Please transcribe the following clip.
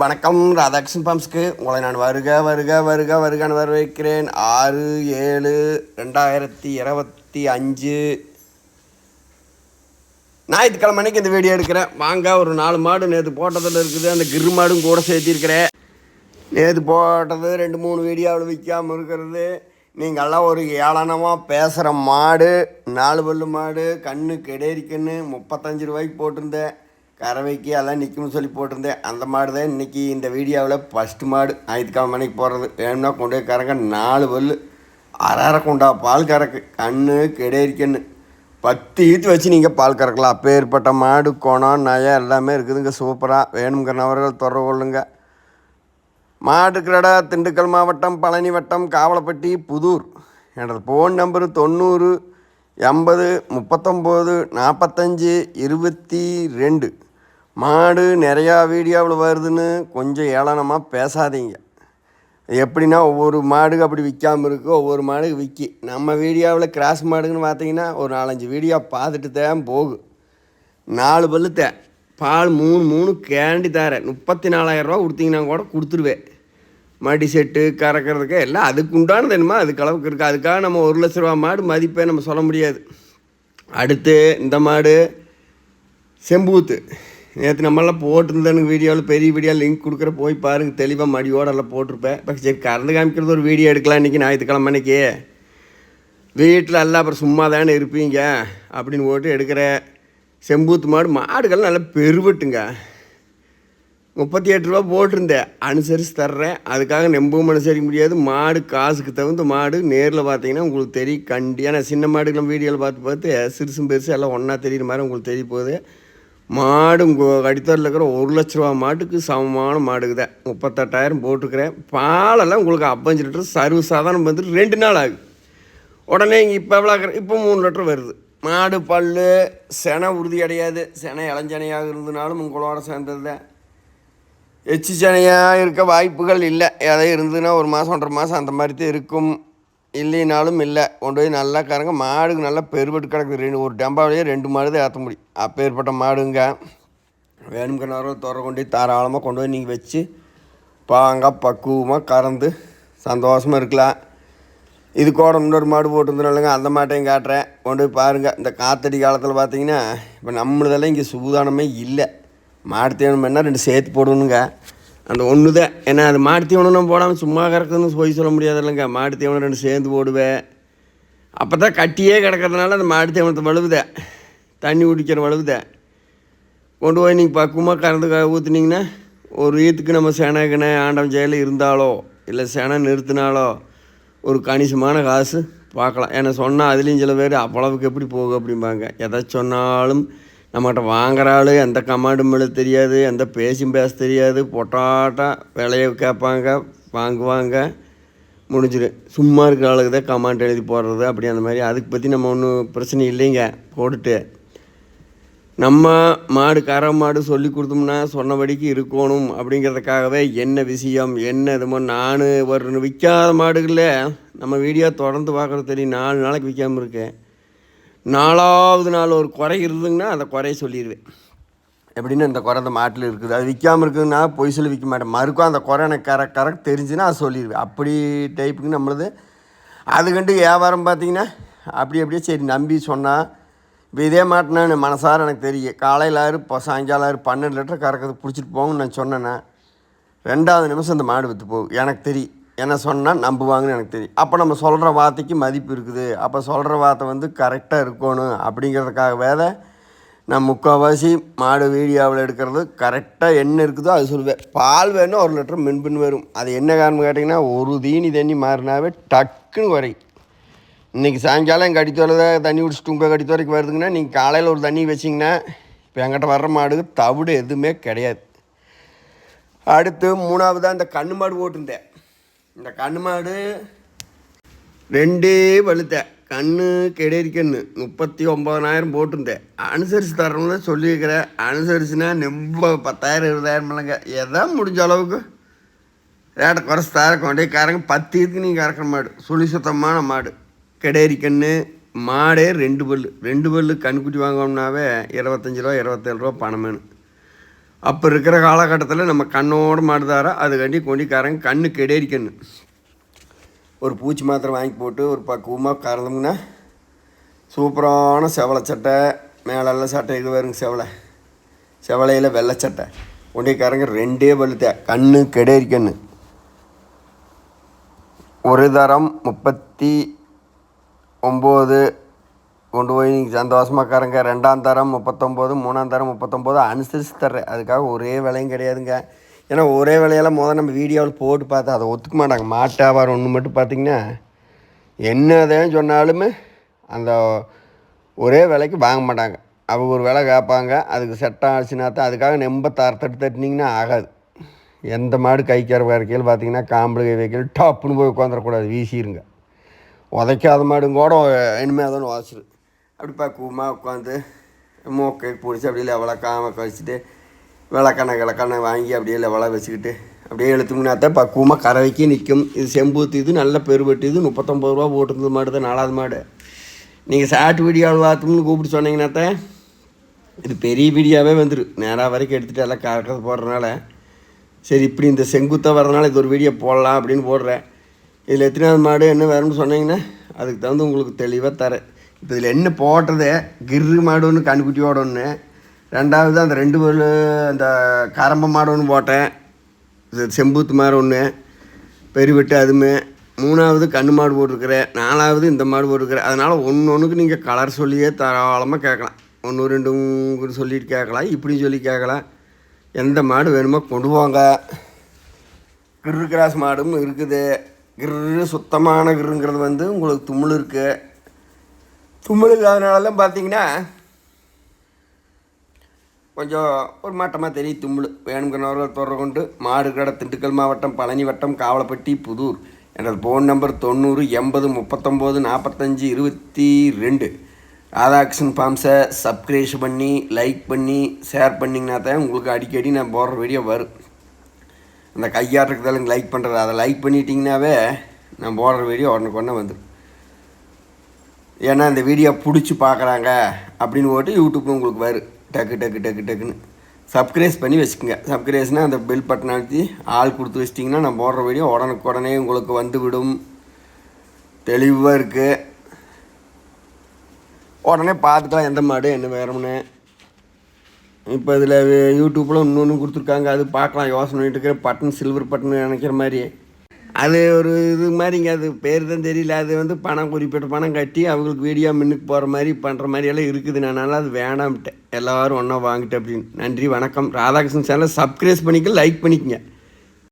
வணக்கம் ராதாகிருஷ்ணன் பாம்ஸ்க்கு. உங்களை நான் வருக வருக வருக வருகன்னு வரவேற்கிறேன். ஆறு ஏழு ரெண்டாயிரத்தி இருபத்தி அஞ்சு. ஞாயிற்றுக்கிழமை அன்னைக்கு இந்த வீடியோ எடுக்கிறேன். வாங்க ஒரு நாலு மாடு நேற்று போட்டதில் இருக்குது. அந்த கிரு மாடும் கூட சேர்த்திருக்கிறேன். நேற்று போட்டது ரெண்டு மூணு வீடியோவில் விற்காமல் இருக்கிறது. நீங்கள்லாம் ஒரு ஏளனமாக பேசுகிற மாடு நாலு பல்லு மாடு கண்ணு கெடேரி கண்ணு முப்பத்தஞ்சு ரூபாய்க்கு போட்டிருந்தேன். கறவைக்கு எல்லாம் நிற்கும்னு சொல்லி போட்டிருந்தேன். அந்த மாடு தான் இன்றைக்கி இந்த வீடியோவில் ஃபஸ்ட்டு மாடு. ஞாயிற்றுக்கிழமை மணிக்கு போடுறது வேணும்னா கொண்டு போய் கறங்க. நாலு பல்லு. அரை அரை கொண்டா பால் கறக்கு. கண்ணு கெடேரிக்கண்ணு பத்து ஈத்து வச்சு நீங்கள் பால் கறக்கலாம். அப்பேற்பட்ட மாடு குணம் நயம் எல்லாமே இருக்குதுங்க. சூப்பராக வேணுங்கிறவர்கள் தொடர்பு கொள்ளுங்க. மாட்டுக்கிரடா திண்டுக்கல் மாவட்டம் பழனி வட்டம் காவலப்பட்டி புதூர். எனது ஃபோன் நம்பரு தொண்ணூறு எண்பது முப்பத்தொம்போது நாற்பத்தஞ்சு இருபத்தி ரெண்டு. மாடு நிறையா வீடியோவில் வருதுன்னு கொஞ்சம் ஏளனமாக பேசாதீங்க. எப்படின்னா ஒவ்வொரு மாடுக்கு அப்படி விற்காமல் இருக்கு ஒவ்வொரு மாடுக்கு விற்கி நம்ம வீடியோவில் கிராஸ் மாடுங்கன்னு பார்த்தீங்கன்னா ஒரு நாலஞ்சு வீடியோ பார்த்துட்டு தான் போகும். நாலு பல்லு தே பால் மூணு மூணு கேண்டி தரேன். முப்பத்தி நாலாயிரரூவா கொடுத்தீங்கன்னா கூட கொடுத்துருவேன். மடி செட்டு கறக்கிறதுக்கு எல்லாம் அதுக்கு உண்டானது என்னமோ அதுக்கு அளவுக்கு இருக்குது அதுக்காக நம்ம ஒரு லட்ச ரூபா மாடு மதிப்பே நம்ம சொல்ல முடியாது. அடுத்து இந்த மாடு செம்பூத்து. நேற்று நம்மளாம் போட்டிருந்தேனுங்க வீடியோவில் பெரிய வீடியோ லிங்க் கொடுக்குற போய் பாருங்கள் தெளிவாக மடியோட எல்லாம் போட்டிருப்பேன். இப்போ சரி கறந்து காமிக்கிறது ஒரு வீடியோ எடுக்கலாம் இன்றைக்கி ஞாயிற்றுக்கிழமை அன்னைக்கு. வீட்டில் எல்லாம் அப்புறம் சும்மா தானே இருப்பீங்க அப்படின்னு போட்டு எடுக்கிற செம்பூத்து மாடு மாடுகள் நல்லா பெருவட்டுங்க. முப்பத்தி எட்டு ரூபா போட்டிருந்தேன் அனுசரித்து தர்றேன். அதுக்காக நம்பவும் அனுசரிக்க முடியாது. மாடு காசுக்கு தகுந்த மாடு நேரில் பார்த்தீங்கன்னா உங்களுக்கு தெரியும் கண்டியாக நான் சின்ன மாடுகளும் வீடியோவில் பார்த்து பார்த்து சிறுசும் பெருசு எல்லாம் ஒன்றா தெரியுற மாதிரி உங்களுக்கு தெரிய போகுது. மாடு உங்கள் அடித்தரில் இருக்கிற ஒரு லட்ச ரூபா மாட்டுக்கு சமமான மாடுக்கு முப்பத்தெட்டாயிரம் போட்டுக்கிறேன் பாலெல்லாம் உங்களுக்கு அப்பஞ்சு லிட்டர் சர்வ சாதாரணம் வந்துட்டு ரெண்டு நாள் ஆகுது. உடனே இங்கே இப்போ எவ்வளோ ஆகுற- இப்போ மூணு லிட்டர் வருது. மாடு பல் செனை உறுதி அடையாது. செனை இளஞ்சனையாக இருந்தனாலும் உங்களோட சேர்ந்தது தான் எச்சி சனையாக இருக்க வாய்ப்புகள் இல்லை. எதை இருந்ததுன்னா ஒரு மாதம் ஒன்றரை மாதம் அந்த மாதிரி தான் இருக்கும். இல்லைனாலும் இல்லை. கொண்டு போய் நல்லா கறங்க. மாடுக்கு நல்லா பெருபட்டு கிடக்குது. ரெண்டு ஒரு டம்பாவிலேயே ரெண்டு மாடு தான் ஏற்ற முடியும். அப்பேற்பட்ட மாடுங்க. வேணுங்கிற துறை கொண்டு போய் தாராளமாக கொண்டு போய் நீங்கள் வச்சு பாங்க பக்குவமாக கறந்து சந்தோஷமாக இருக்கலாம். இது கூட இன்னொரு மாடு போட்டிருந்தனாலங்க அந்த மாட்டையும் காட்டுறேன். கொண்டு போய் பாருங்கள் இந்த காத்தடி காலத்தில் பார்த்தீங்கன்னா இப்போ நம்மளதெல்லாம் இங்கே சூதானமே இல்லை. மாடு தீவனம் ரெண்டு சேர்த்து போடணுங்க. அந்த ஒன்று தான் ஏன்னா அது மாடு தீவனம் நம்ம போடாமல் சும்மா கறக்குதுன்னு போய் சொல்ல முடியாது இல்லைங்க மாடு தீவனம் ரெண்டு சேர்ந்து போடுவேன் அப்போ தான் கட்டியே கிடக்கிறதுனால அந்த மாடு தீவனத்தை வழுவுதே. தண்ணி குடிக்கிற வழுவுதே. கொண்டு போய் நீங்கள் பக்குவமாக கறந்து க- ஒரு ஈத்துக்கு நம்ம செனகின ஆண்டம் செயல் இருந்தாலோ இல்லை செனை நிறுத்தினாலோ ஒரு கணிசமான காசு பார்க்கலாம். ஏன்னா சொன்னால் அதுலேயும் சில பேர் அவ்வளவுக்கு எப்படி போகும்? அப்படிம்பாங்க. எதை சொன்னாலும் நம்மகிட்ட வாங்குற ஆள் எந்த கமாண்டும் மேலே தெரியாது எந்த பேசியும் பேச தெரியாது. பொட்டாட்டா விலையை கேட்பாங்க வாங்குவாங்க. முடிஞ்சிடும் சும்மா இருக்கிற ஆளுக்கு தான் கமாண்ட் எழுதி போடுறது அப்படி அந்த மாதிரி. அதுக்கு பற்றி நம்ம ஒன்றும் பிரச்சனை இல்லைங்க. போட்டுட்டு. நம்ம மாடு கரை மாடு சொல்லி கொடுத்தோம்னா சொன்னபடிக்கு இருக்கணும் அப்படிங்கிறதுக்காகவே என்ன விஷயம் என்ன இதுமோ நான் ஒரு விற்காத மாடுகளில் நம்ம வீடியோ தொடர்ந்து பார்க்குறது தெரியும். நாலு நாளைக்கு விற்காமல் இருக்கேன். நாலாவது நாள் ஒரு குறை இருந்துங்கன்னா அந்த குறைய சொல்லிடுவேன் எப்படின்னு இந்த குறை அந்த மாட்டில் இருக்குது. அது விற்காமல் இருக்குதுன்னா பொய் சொல்லி விற்க மாட்டேன். மறுக்கும் அந்த குறை எனக்கு கரெக்ட் கரெக்ட் தெரிஞ்சுன்னா அது சொல்லிடுவேன் அப்படி டைப்புக்கு நம்மளது அதுக்கண்டு வியாபாரம் பார்த்தீங்கன்னா அப்படி அப்படியே சரி நம்பி சொன்னால் இப்போ இதே மாட்டினான்னு மனசார எனக்கு தெரியும். காலையில் ஆறு இப்போ சாயங்காலம் ஆறு பன்னெண்டு லிட்டர் கறக்கிறது பிடிச்சிட்டு போங்கன்னு நான் சொன்னேன்னா ரெண்டாவது நிமிஷம் இந்த மாடு விற்று போகும். எனக்கு தெரியும். என்ன சொன்னால் நம்புவாங்கன்னு எனக்கு தெரியும். அப்போ நம்ம சொல்கிற வார்த்தைக்கு மதிப்பு இருக்குது. அப்போ சொல்கிற வார்த்தை வந்து கரெக்டாக இருக்கணும் அப்படிங்கிறதுக்காகவே தான் நான் முக்கால்வாசி மாடு வீடியோவில் எடுக்கிறது கரெக்டாக என்ன இருக்குதோ அது சொல்லுவேன். பால் வேணும் ஒரு லிட்டர் மின்பின் வரும். அது என்ன காரணம் கேட்டிங்கன்னா ஒரு தீனி தண்ணி மாறினாவே டக்குன்னு குறையும். இன்றைக்கி சாயங்காலம் எங்கள் அடித்தோரில் தண்ணி குடிச்சிட்டு உங்கள் கடித்த வரைக்கும் வருதுங்கன்னா நீங்கள் காலையில் ஒரு தண்ணி வச்சிங்கன்னா இப்போ எங்கிட்ட வர்ற மாடுக்கு தவிடு எதுவுமே கிடையாது. அடுத்து மூணாவதாக இந்த கண்ணு மாடு போட்டிருந்தேன். இந்த கண்ணு மாடு. ரெண்டே வலுத்த. கண்ணு கெடேரி முப்பத்தி ஒம்பதனாயிரம் போட்டிருந்தேன் அனுசரித்து தரணும்னு சொல்லியிருக்கிறேன் அனுசரிச்சுன்னா ரொம்ப பத்தாயிரம் இருபதாயிரம் இல்லைங்க. எதா முடிஞ்ச அளவுக்கு. ரேட்டை குறைச்சி தர கொண்டே கறங்க. பத்து இதுக்கு நீங்கள் கறக்கிற மாடு. சுழி சுத்தமான மாடு. கெடேரி மாடே ரெண்டு பல்லு. ரெண்டு பல்லு கண்ணுக்குட்டி வாங்கணும்னாவே இருபத்தஞ்சி ரூபா இருபத்தேழு ரூபா பணம் வேணும். அப்போ இருக்கிற காலகட்டத்தில் நம்ம கண்ணோட மாடுதாரா அதுக்காண்டி கொண்டிக்காரங்க கண்ணு கெடேரிக்கணும் ஒரு பூச்சி மாத்திரை வாங்கி போட்டு ஒரு பக்குவமாக கறந்தோம்னா சூப்பரான செவலை சட்டை மேலெல்லாம் சட்டை இது வருங்க செவலை செவலையில் வெள்ளை சட்டை. கொண்டிக்காரங்க ரெண்டே வலுத்த கண்ணு கெடேரிக்கண்ணு. ஒரு தரம் முப்பத்தி ஒம்பது கொண்டு போய் நீங்கள் சந்தோஷமாக்காரங்க. ரெண்டாம் தரம் முப்பத்தொம்போது மூணாம் தரம் முப்பத்தொம்போது அனுசரித்து தர்றேன். அதுக்காக ஒரே விலையும் கிடையாதுங்க. ஏன்னா ஒரே விலையெல்லாம் முதல்ல நம்ம வீடியோவில் போட்டு பார்த்தா அதை ஒத்துக்க மாட்டாங்க. மாட்டு வியாபாரம் ஒன்று மட்டும் பார்த்திங்கன்னா என்னதான் சொன்னாலுமே அந்த ஒரே விலைக்கு வாங்க மாட்டாங்க. அவங்க ஒரு விலை கேட்பாங்க அதுக்கு செட்டம் ஆச்சுன்னா தான் அதுக்காக நெம்ப தரத்தட்டு தட்டினீங்கன்னா ஆகாது. எந்த மாடு கைக்கிற வரைக்கையில் பார்த்தீங்கன்னா காம்பளை வைக்கல் டாப்புன்னு போய் உட்காந்துடக்கூடாது. வீசிடுங்க உதைக்காத மாடும் கூட இனிமேல் தான் வாசிடு அப்படி பக்குவமாக உட்காந்து மூக்கை பிடிச்சி அப்படியே லெவலாக காம கழிச்சிட்டு விளக்கணை கிழக்கெண்ணெய் வாங்கி அப்படியே லெவலாக வச்சுக்கிட்டு அப்படியே எழுத்துமுன்னா தான் பக்குவமாக கறவைக்கு நிற்கும். இது செம்பூத்து இது நல்ல பெருவெட்டு இது முப்பத்தொம்பது ரூபா போட்டிருந்தது மாடு தான் நாலாவது மாடு. நீங்கள் சாட்டு வீடியோவில் பார்த்தோம்னு கூப்பிட்டு சொன்னீங்கன்னாத்தான் இது பெரிய வீடியோவே வந்துடும் நேராக வரைக்கும் எடுத்துகிட்டு எல்லாம் கறக்கிறது போடுறதுனால. சரி இப்படி இந்த செங்குத்தாக வரதுனால இது ஒரு வீடியோ போடலாம் அப்படின்னு போடுறேன். இதில் எத்தனாவது மாடு என்ன வேணும்னு சொன்னீங்கன்னா அதுக்கு தகுந்து உங்களுக்கு தெளிவாக தரேன். இப்போ இதில் என்ன போடுறது கிர்ரு மாடு ஒன்று கண்ணுக்குட்டியோட ஒன்று ரெண்டாவது அந்த ரெண்டு பல்லு அந்த கரம்ப மாடு ஒன்று போட்டேன் செம்பூத்து மாடு ஒன்று பெருவெட்டு அதுமே. மூணாவது கண்ணு மாடு போட்டிருக்கிறேன். நாலாவது இந்த மாடு போட்டிருக்கிறேன். அதனால் ஒன்று ஒன்றுக்கு நீங்கள் கலர் சொல்லியே தாராளமாக கேட்கலாம். ஒன்று ரெண்டு சொல்லிட்டு கேட்கலாம். இப்படியும் சொல்லி கேட்கலாம். எந்த மாடு வேணுமோ கொண்டு போங்க கிர்ரு கிராஸ் மாடும் இருக்குது. கிரு சுத்தமான கிருங்கிறது வந்து உங்களுக்கு தும்மல் இருக்குது தும்மல் இல்லாதனால தான் பார்த்தீங்கன்னா கொஞ்சம் ஒரு மாட்டமாக தெரியும் தும்மல் வேணுங்கிறவர்கள் தொடர்பு கொண்டு மாடுகட திண்டுக்கல் மாவட்டம் பழனி வட்டம் காவலப்பட்டி புதூர் எனது ஃபோன் நம்பர் தொண்ணூறு எண்பது முப்பத்தொம்போது நாற்பத்தஞ்சு இருபத்தி ரெண்டு. ராதாகிருஷ்ணன் ஃபார்ம்ஸை சப்ஸ்கிரைப் பண்ணி லைக் பண்ணி ஷேர் பண்ணிங்கன்னா தான் உங்களுக்கு அடிக்கடி நான் போடுற வீடியோ வரும். அந்த கையாட்டுறதுக்கு லைக் பண்ணுறது அதை லைக் பண்ணிட்டீங்கன்னாவே நான் போடுற வீடியோ உடனுக்கு உடனே வந்துடும். ஏன்னா இந்த வீடியோ பிடிச்சி பார்க்குறாங்க அப்படின்னு போட்டு யூடியூப்பில் உங்களுக்கு வரும் டக்கு டக்கு டக்கு டக்குன்னு. சப்ஸ்கிரைஸ் பண்ணி வச்சுக்கோங்க. சப்ஸ்கிரைஸ்னால் அந்த பெல் பட்டன் அழுத்தி ஆள் கொடுத்து வச்சிட்டிங்கன்னா நான் போடுற வீடியோ உடனுக்கு உடனே உங்களுக்கு வந்துவிடும். தெளிவாக இருக்குது உடனே பார்த்துக்கலாம் எந்த மாடு என்ன வேறும்னு இப்போ இதில் யூடியூப்பில் இன்னொன்று கொடுத்துருக்காங்க. அது பார்க்கலாம். யோசனை பண்ணிட்டு இருக்கிற பட்டன் சில்வர் பட்டன் நினைக்கிற மாதிரி. அது ஒரு இது மாதிரிங்க அது பேர் தான் தெரியல. அது வந்து பணம் குறிப்பிட்ட பணம் கட்டி அவங்களுக்கு வீடியோ மின்னுக்கு போகிற மாதிரி பண்ணுற மாதிரி எல்லாம் இருக்குது. அதனால் அது வேணாம்ட்டேன். எல்லோரும் ஒன்றா வாங்கிட்டு அப்படின்னு. நன்றி வணக்கம். ராதாகிருஷ்ணன் சேனலை சப்ஸ்கிரைப் பண்ணிக்க லைக் பண்ணிக்கங்க.